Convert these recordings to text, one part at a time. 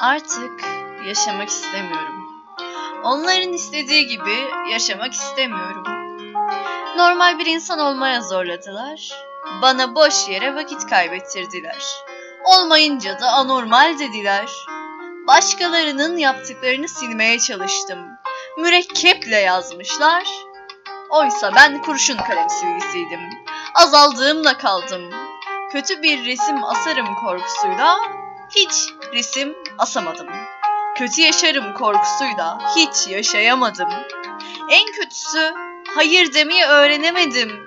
Artık yaşamak istemiyorum. Onların istediği gibi yaşamak istemiyorum. Normal bir insan olmaya zorladılar. Bana boş yere vakit kaybettirdiler. Olmayınca da anormal dediler. Başkalarının yaptıklarını silmeye çalıştım. Mürekkeple yazmışlar. Oysa ben kurşun kalem silgisiydim. Azaldığımla kaldım. Kötü bir resim asarım korkusuyla hiç resim asamadım. Kötü yaşarım korkusuyla hiç yaşayamadım. En kötüsü hayır demeyi öğrenemedim.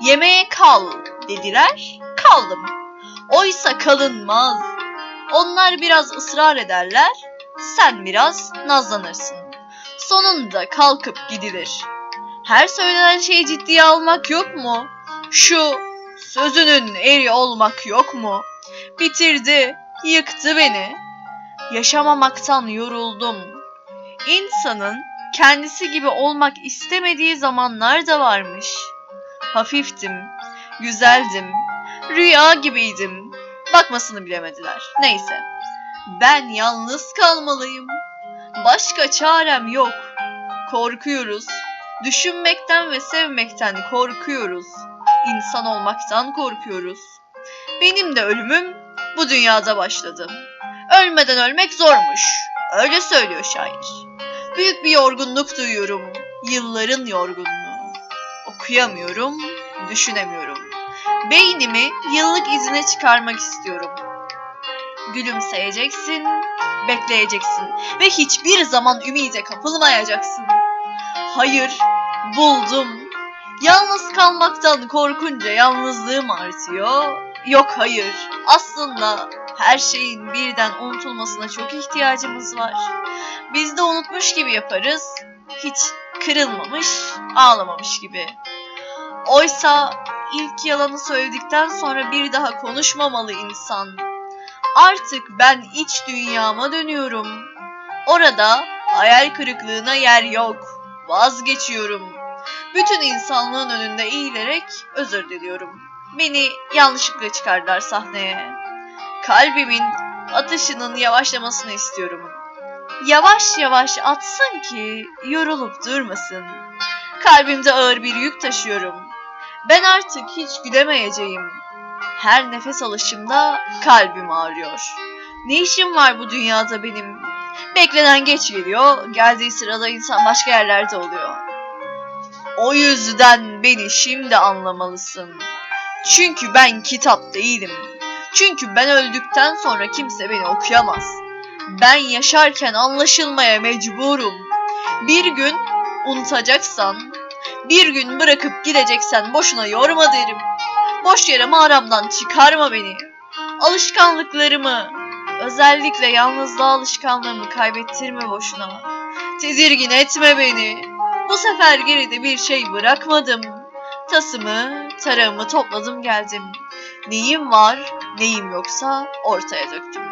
Yemeğe kal dediler, kaldım. Oysa kalınmaz. Onlar biraz ısrar ederler, sen biraz nazlanırsın. Sonunda kalkıp gidilir. Her söylenen şeyi ciddiye almak yok mu? Şu sözünün eri olmak yok mu? Bitirdi, yıktı beni. Yaşamamaktan yoruldum. İnsanın kendisi gibi olmak istemediği zamanlar da varmış. Hafiftim, güzeldim, rüya gibiydim. Bakmasını bilemediler. Neyse. Ben yalnız kalmalıyım. Başka çarem yok. Korkuyoruz. Düşünmekten ve sevmekten korkuyoruz. İnsan olmaktan korkuyoruz. Benim de ölümüm bu dünyada başladı. Ölmeden ölmek zormuş. Öyle söylüyor şair. Büyük bir yorgunluk duyuyorum. Yılların yorgunluğu. Okuyamıyorum, düşünemiyorum. Beynimi yıllık izine çıkarmak istiyorum. Gülümseyeceksin, bekleyeceksin ve hiçbir zaman ümide kapılmayacaksın. Hayır, buldum. Yalnız kalmaktan korkunca yalnızlığım artıyor. Yok hayır, aslında her şeyin birden unutulmasına çok ihtiyacımız var. Biz de unutmuş gibi yaparız. Hiç kırılmamış, ağlamamış gibi. Oysa ilk yalanı söyledikten sonra bir daha konuşmamalı insan. Artık ben iç dünyama dönüyorum. Orada hayal kırıklığına yer yok. Vazgeçiyorum. Bütün insanlığın önünde eğilerek özür diliyorum. Beni yanlışlıkla çıkardılar sahneye. Kalbimin atışının yavaşlamasını istiyorum. Yavaş yavaş atsın ki yorulup durmasın. Kalbimde ağır bir yük taşıyorum. Ben artık hiç gülemeyeceğim. Her nefes alışımda kalbim ağrıyor. Ne işim var bu dünyada benim? Beklenen geç geliyor, geldiği sırada insan başka yerlerde oluyor. O yüzden beni şimdi anlamalısın. Çünkü ben kitap değilim. Çünkü ben öldükten sonra kimse beni okuyamaz. Ben yaşarken anlaşılmaya mecburum. Bir gün unutacaksan, bir gün bırakıp gideceksen boşuna yorma derim. Boş yere mağaramdan çıkarma beni. Alışkanlıklarımı, özellikle yalnızlığa alışkanlığımı kaybettirme boşuna. Tedirgin etme beni. Bu sefer geride bir şey bırakmadım. Tasımı, tarağımı topladım geldim. Neyim var, neyim yoksa ortaya döktüm.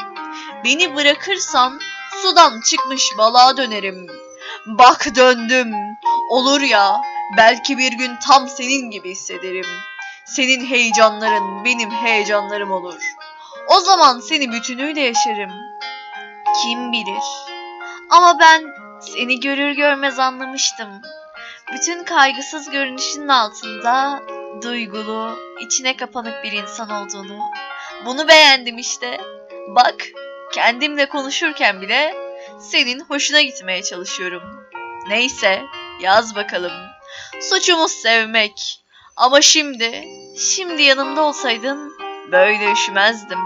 Beni bırakırsan sudan çıkmış balığa dönerim. Bak döndüm. Olur ya, belki bir gün tam senin gibi hissederim. Senin heyecanların benim heyecanlarım olur. O zaman seni bütünüyle yaşarım. Kim bilir? Ama ben seni görür görmez anlamıştım. Bütün kaygısız görünüşünün altında duygulu, içine kapanık bir insan olduğunu. Bunu beğendim işte. Bak, kendimle konuşurken bile senin hoşuna gitmeye çalışıyorum. Neyse, yaz bakalım. Suçumuz sevmek. Ama şimdi, şimdi yanımda olsaydın böyle üşümezdim.